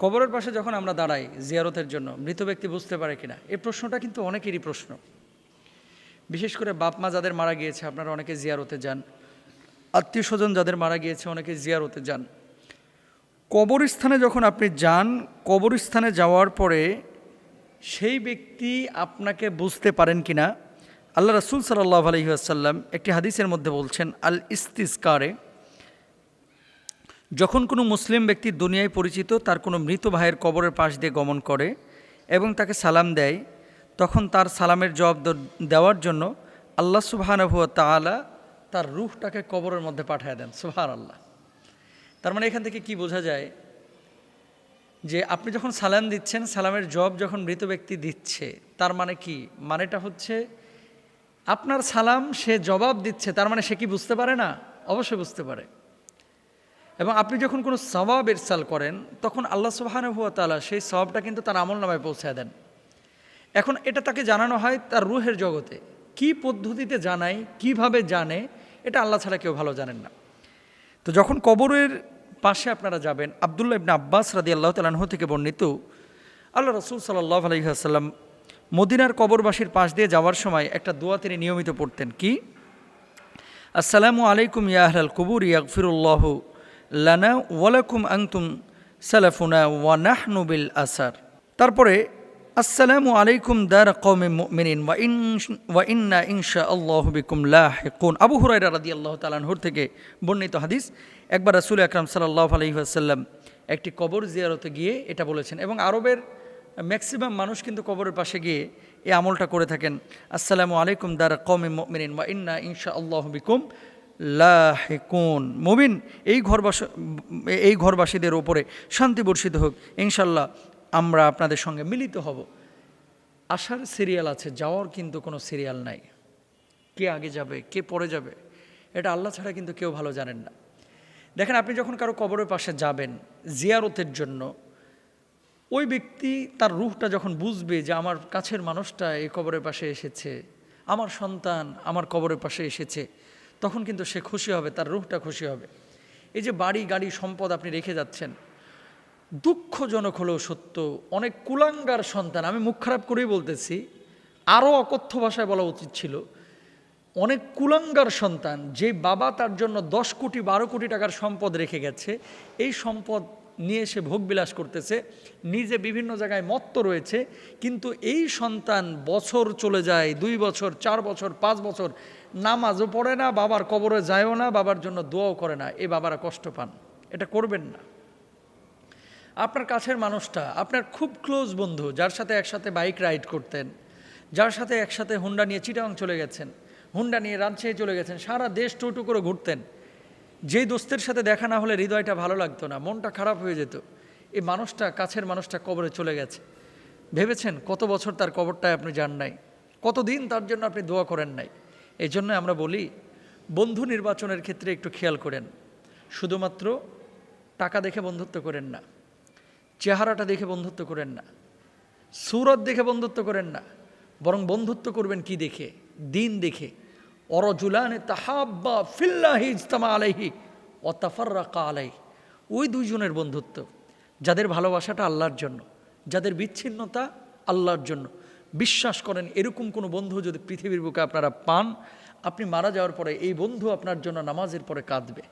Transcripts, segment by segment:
কবরের পাশে যখন আমরা দাঁড়াই জিয়ারতের জন্য, মৃত ব্যক্তি বুঝতে পারে কিনা? এই প্রশ্নটা কিন্তু অনেকেরই প্রশ্ন। বিশেষ করে বাপ মা যাদের মারা গিয়েছে, আপনারা অনেকে জিয়ারতে যান। আত্মীয় স্বজন যাদের মারা গিয়েছে, অনেকে জিয়ারতে যান। কবরস্থানে যখন আপনি যান, কবরস্থানে যাওয়ার পরে সেই ব্যক্তি আপনাকে বুঝতে পারেন কিনা? আল্লাহ রসুল সাল্লাহ আলহিহাসাল্লাম একটি হাদিসের মধ্যে বলছেন আল ইস্তিসকারে যখন কোনো মুসলিম ব্যক্তি দুনিয়ায় পরিচিত, তার কোনো মৃত ভাইয়ের কবরের পাশ দিয়ে গমন করে এবং তাকে সালাম দেয়, তখন তার সালামের জবাব দেওয়ার জন্য আল্লাহ সুবাহানহুয়া তাআলা তার রুহটাকে কবরের মধ্যে পাঠিয়ে দেন সুহার আল্লাহ তার মানে এখান থেকে কি বোঝা যায় যে আপনি যখন সালাম দিচ্ছেন, সালামের জব যখন মৃত ব্যক্তি দিচ্ছে, তার মানে কি? মানেটা হচ্ছে আপনার সালাম সে জবাব দিচ্ছে, তার মানে সে কি বুঝতে পারে না? অবশ্যই বুঝতে পারে। এবং আপনি যখন কোনো সবাব ইরসাল করেন, তখন আল্লাহ সুবাহানুয়া তালা সেই সবাবটা কিন্তু তার আমল নামায় পৌঁছায় দেন। এখন এটা তাকে জানানো হয় তার রুহের জগতে। কি পদ্ধতিতে জানায়, কীভাবে জানে, এটা আল্লাহ ছাড়া কেউ ভালো জানেন না। তো যখন কবরের পাশে আপনারা যাবেন, আবদুল্লাহ ইবনে আব্বাস রাদি আল্লাহ তালাহ থেকে বর্ণিত, আল্লাহ রসুল সাল্লাহ আলহিহাসাল্লাম মদিনার কবরবাসীর পাশ দিয়ে যাওয়ার সময় একটা দোয়া তিনি নিয়মিত পড়তেন। কি? আসসালামু আলাইকুম ইয়া আহলাল কুবুর, ইয়াগফিরুল্লাহ লানা ওয়ালাকুম আংতুম সালাফুনা ওয়া নাহনু বিল আসার। তারপরে, আসসালামু আলাইকুম দার কওমে মুমিনিন ওয়া ইন, ওয়া ইন্না ইনশা আল্লাহ বিকুম লাহিকুন। আবু হুরায়রা রাদিয়াল্লাহু আল্লাহ আনহুর থেকে বর্ণিত হাদিস, একবার রাসূল আকরাম সাল্লাল্লাহু আলাইহি ওয়াসাল্লাম একটি কবর জিয়ারতে গিয়ে এটা বলেছেন এবং আরবের ম্যাক্সিমাম মানুষ কিন্তু কবরের পাশে গিয়ে এই আমলটা করে থাকেন। আসসালামু আলাইকুম দার কমে মিনিন ওয়া ইন্না ইনশা আল্লাহ বিকুম লাহিকুন। মুমিন, এই ঘরবাস, এই ঘরবাসীদের ওপরে শান্তি বর্ষিত হোক ইনশাল্লাহ আমরা আপনাদের সঙ্গে মিলিত হব। আসার সিরিয়াল আছে, যাওয়ার কিন্তু কোনো সিরিয়াল নাই। কে আগে যাবে, কে পরে যাবে, এটা আল্লাহ ছাড়া কিন্তু কেউ ভালো জানেন না। দেখেন, আপনি যখন কারও কবরের পাশে যাবেন জিয়ারতের জন্য, ওই ব্যক্তি তার রুহটা যখন বুঝবে যে আমার কাছের মানুষটা এই কবরের পাশে এসেছে, আমার সন্তান আমার কবরের পাশে এসেছে তখন কিন্তু সে খুশি হবে, তার রুহটা খুশি হবে। এই যে বাড়ি, গাড়ি, সম্পদ আপনি রেখে যাচ্ছেন, দুঃখজনক হলেও সত্য, অনেক কুলাঙ্গার সন্তান, আমি মুখ খারাপ করেই বলতেছি আরও অকথ্য ভাষায় বলা উচিত ছিল, অনেক কুলাঙ্গার সন্তান, যে বাবা তার জন্য দশ কোটি, বারো কোটি টাকার সম্পদ রেখে গেছে, এই সম্পদ নিয়ে সে ভোগবিলাস করতেছে, নিজে বিভিন্ন জায়গায় মত্ত রয়েছে, কিন্তু এই সন্তান বছর চলে যায়, দুই বছর, চার বছর, পাঁচ বছর নামাজও পড়ে না, বাবার কবরে যায়ও না, বাবার জন্য দোয়াও করে না। এই বাবারা কষ্ট পান। এটা করবেন না। আপনার কাছের মানুষটা, আপনার খুব ক্লোজ বন্ধু, যার সাথে একসাথে বাইক রাইড করতেন, যার সাথে একসাথে হুন্ডা নিয়ে চিটাং চলে গেছেন, হুন্ডা নিয়ে রাজশাহী চলে গেছেন, সারা দেশ টুটু করে ঘুরতেন। যেই দোস্তের সাথে দেখা না হলে হৃদয়টা ভালো লাগতো না, মনটা খারাপ হয়ে যেত। এই মানুষটা, কাছের মানুষটা কবরে চলে গেছে। ভেবেছেন কত বছর তার কবরটায় আপনি যান নাই? কতদিন তার জন্য আপনি দোয়া করেন নাই? এই জন্য আমরা বলি, বন্ধু নির্বাচনের ক্ষেত্রে একটু খেয়াল করেন। শুধুমাত্র টাকা দেখে বন্ধুত্ব করেন না, চেহারাটা দেখে বন্ধুত্ব করেন না, সুরত দেখে বন্ধুত্ব করেন না, বরং বন্ধুত্ব করবেন কি দেখে? দিন দেখে। অরজুলানে তাহাব্বা ফিল্লাহি ইজতামা আলাইহি অতাফার্রাকা আলাই ওই দুইজনের বন্ধুত্ব, যাদের ভালোবাসাটা আল্লাহর জন্য, যাদের বিচ্ছিন্নতা আল্লাহর জন্য। বিশ্বাস করেন, এরকম কোনো বন্ধু যদি পৃথিবীর বুকে আপনারা পান, আপনি মারা যাওয়ার পরে এই বন্ধু আপনার জন্য নামাজের পরে কাঁদবে।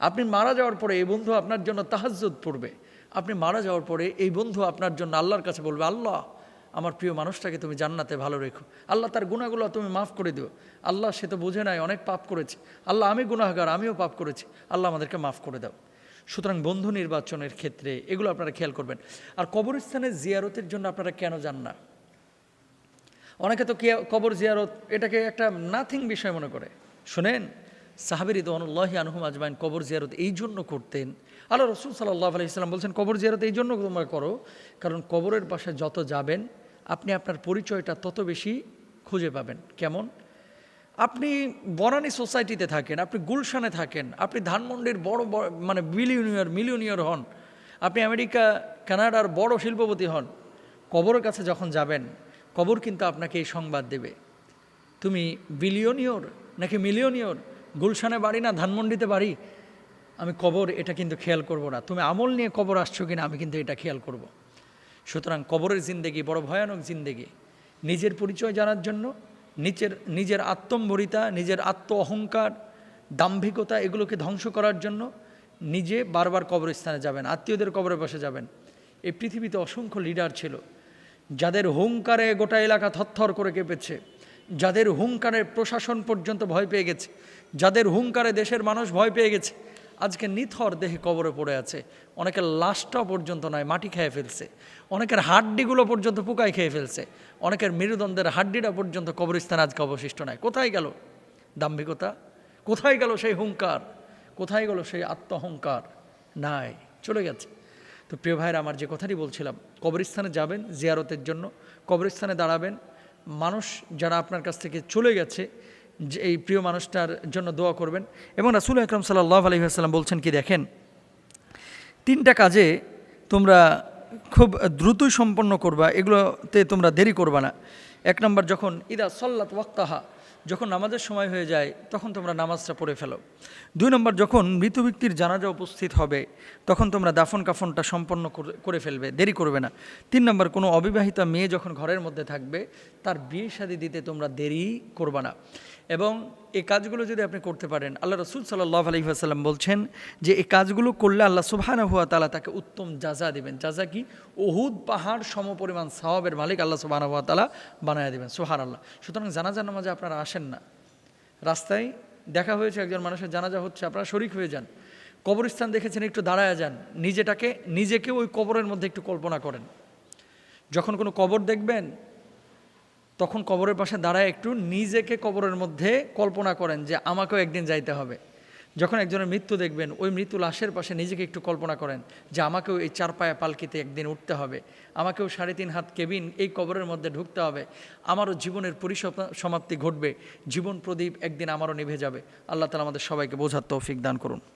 আপনি মারা যাওয়ার পরে এই বন্ধু আপনার জন্য তাহাজ্জুদ পড়বে। আপনি মারা যাওয়ার পরে এই বন্ধু আপনার জন্য আল্লাহর কাছে বলবে, আল্লাহ, আমার প্রিয় মানুষটাকে তুমি জান্নাতে ভালো রেখো। আল্লাহ, তার গুণাগুলো তুমি মাফ করে দিও। আল্লাহ, সে তো বুঝে নাই, অনেক পাপ করেছে। আল্লাহ, আমি গুনাহগার, আমিও পাপ করেছি। আল্লাহ, আমাদেরকে মাফ করে দাও। সুতরাং বন্ধু নির্বাচনের ক্ষেত্রে এগুলো আপনারা খেয়াল করবেন। আর কবরস্থানের জিয়ারতের জন্য আপনারা কেন যান না? অনেকে তো কিয়া- কবর জিয়ারত, এটাকে একটা নাথিং বিষয় মনে করে। শুনেন সাহাবির ইদওয়ানুল্লাহি আনহুম আজমাইন কবর জিয়ারত এই জন্য করতেন। আল্লাহ রসুল সাল্লাহ আলাইসাল্লাম বলছেন, কবর জিয়ারত এই জন্য তোমরা করো, কারণ কবরের পাশে যত যাবেন, আপনি আপনার পরিচয়টা তত বেশি খুঁজে পাবেন। কেমন? আপনি বনানী সোসাইটিতে থাকেন, আপনি গুলশানে থাকেন, আপনি ধানমন্ডির বড় মানে বিলিয়নিয়র, মিলিয়নিয়র হন, আপনি আমেরিকা, কানাডার বড় শিল্পপতি হন, কবরের কাছে যখন যাবেন কবর কিন্তু আপনাকে এই সংবাদ দেবে। তুমি বিলিয়নিয়র নাকি মিলিয়নিয়র? গুলশানে বাড়ি না ধানমন্ডিতে বাড়ি? আমি কবর এটা কিন্তু খেয়াল করব না। তুমি আমল নিয়ে কবর আসছো কিনা আমি কিন্তু এটা খেয়াল করব। সুতরাং কবরের জিন্দেগি বড় ভয়ানক জিন্দেগি। নিজের পরিচয় জানার জন্য, নিজের নিজের আত্মম্বরিতা, নিজের আত্ম অহংকার দাম্ভিকতা এগুলোকে ধ্বংস করার জন্য নিজে বারবার কবরস্থানে যাবেন, আত্মীয়দের কবরে বসে যাবেন। এই পৃথিবীতে অসংখ্য লিডার ছিল। যাদের হুঙ্কারে গোটা এলাকা থরথর করে কেঁপেছে, যাদের হুঙ্কারে প্রশাসন পর্যন্ত ভয় পেয়ে গেছে, যাদের হুঙ্কারে দেশের মানুষ ভয় পেয়ে গেছে, আজকে নিথর দেহে কবরে পড়ে আছে। অনেকের লাশটাও পর্যন্ত নয়, মাটি খেয়ে ফেলছে। অনেকের হাড্ডিগুলো পর্যন্ত পুকায় খেয়ে ফেলছে। অনেকের মেরুদণ্ডের হাড্ডিটা পর্যন্ত কবরস্থানে আজকে অবশিষ্ট নয়। কোথায় গেল দাম্ভিকতা? কোথায় গেল সেই হুঙ্কার? কোথায় গেল সেই আত্মহংকার নাই, চলে গেছে। তো প্রিয় ভাইয়ের আমার যে কথাটি বলছিলাম, কবরস্থানে যাবেন, জিয়ারতের জন্য কবরস্থানে দাঁড়াবেন। মানুষ যারা আপনার কাছ থেকে চলে গেছে, যে এই প্রিয় মানুষটার জন্য দোয়া করবেন। এবং রাসুল আকরম সাল্লাহ আলহিহাস্লাম বলছেন কি, দেখেন, তিনটা কাজে তোমরা খুব দ্রুতই সম্পন্ন করবা, এগুলোতে তোমরা দেরি করবা না। এক নম্বর যখন, ইদা সল্লাত ওয়াক্তাহা যখন নামাজের সময় হয়ে যায়, তখন তোমরা নামাজটা পড়ে ফেলো। দুই নম্বর, যখন মৃত ব্যক্তির জানাজা উপস্থিত হবে, তখন তোমরা দাফন কাফনটা সম্পন্ন করে- ফেলবে, দেরি করবে না। তিন নম্বর, কোনো অবিবাহিতা মেয়ে যখন ঘরের মধ্যে থাকবে, তার বিয়ে শাদি দিতে তোমরা দেরি করবে না। এবং এই কাজগুলো যদি আপনি করতে পারেন, আল্লাহ রসুল সাল্লাহ আলহিহাসাল্লাম বলছেন যে এই কাজগুলো করলে আল্লাহ সুবহানা হুয়া তালা তাকে উত্তম যাজা দিবেন। যাজা কি? ওহুদ পাহাড় সমপরিমাণ সাহাবের মালিক আল্লাহ সুবহানা হুয়া তালা বানায় দেবেন সোহার আল্লাহ সুতরাং জানাজার নামাজে আপনারা আসেন না। রাস্তায় দেখা হয়েছে একজন মানুষের জানাজা হচ্ছে, আপনারা শরিক হয়ে যান। কবরস্থান দেখেছেন, একটু দাঁড়ায় যান। নিজেটাকে, নিজেকে ওই কবরের মধ্যে একটু কল্পনা করেন। যখন কোনো কবর দেখবেন তখন কবরের পাশে দাঁড়ায় একটু নিজেকে কবরের মধ্যে কল্পনা করেন যে আমাকেও একদিন যাইতে হবে। যখন একজনের মৃত্যু দেখবেন, ওই মৃত্যু লাশের পাশে নিজেকে একটু কল্পনা করেন যে আমাকেও এই চার পায়ে পালকিতে একদিন উঠতে হবে। আমাকেও সাড়ে তিন হাত কেবিন এই কবরের মধ্যে ঢুকতে হবে। আমারও জীবনের পরিস সমাপ্তি ঘটবে। জীবন প্রদীপ একদিন আমারও নিভে যাবে। আল্লাহ তালা আমাদের সবাইকে বোঝার তৌফিক দান করুন।